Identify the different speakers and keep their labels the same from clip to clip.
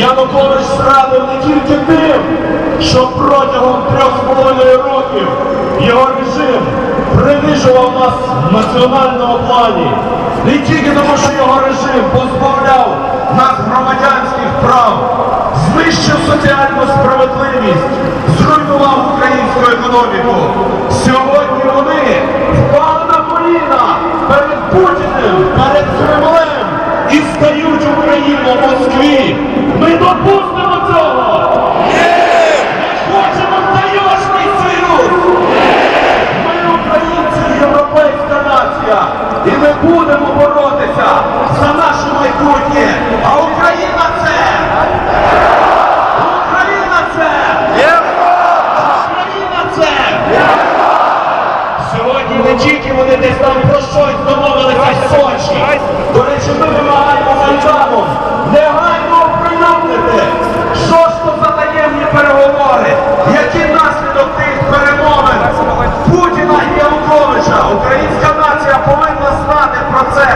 Speaker 1: Янукович зрадив не тільки тим, що протягом трьох з половиною років його режим принижував нас в національному плані. Не тільки тому, що його режим позбавляв нас громадянських прав, знищив соціальну справедливість, зруйнував українську економіку. Сьогодні вони впали на коліна перед Путіним, перед Кремлем і здають Україну Москві. Ми допустимо цього! Ми хочемо в таєшний союз! Ми українці, європейська нація, і ми будемо боротися за наше майбутнє. А Україна це! Україна це! Україна це! Сьогодні не тільки вони десь там про щось домовилися в Сочі. До речі, ми вимагаємо Майданом негайно оприлюднити, що ж то за таємні переговори, які наслідок тих перемовин Путіна і Януковича. Українська нація повинна знати про це.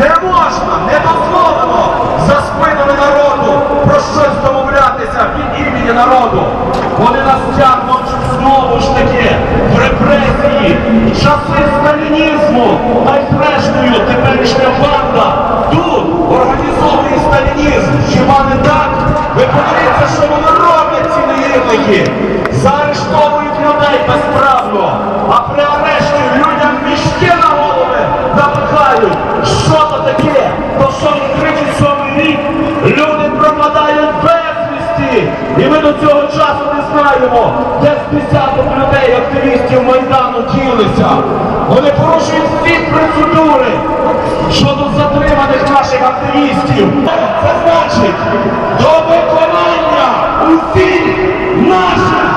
Speaker 1: Не можна, не дозволено за спинами народу про щось домовлятися від імені народу. Вони нас тягнуть знову ж таки в репресії, в часи сталінізму, а теперішня банда тут організовує сталінізм. Хіба не так? Ви подивіться, що вони роблять ці негідники. Заарештовують людей безправно, а при арешті людям мішки на голови напихають. Що то таке? То що і 37 рік люди пропадають безвісті. І ми до цього часу не знаємо, де з десяток людей, активістів Майдану ділися. Вони порушують всі процедури щодо затриманих наших активістів. Це значить до виконання усіх наших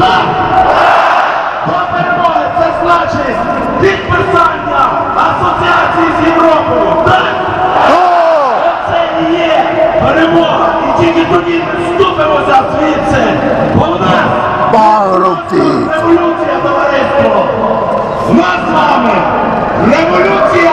Speaker 1: Так! До перемоги це значить підписання асоціації з Європою. Так! Оце і є перемога. І тільки тоді вступимося звідси. Бо в нас революція, товариство. В нас з вами революція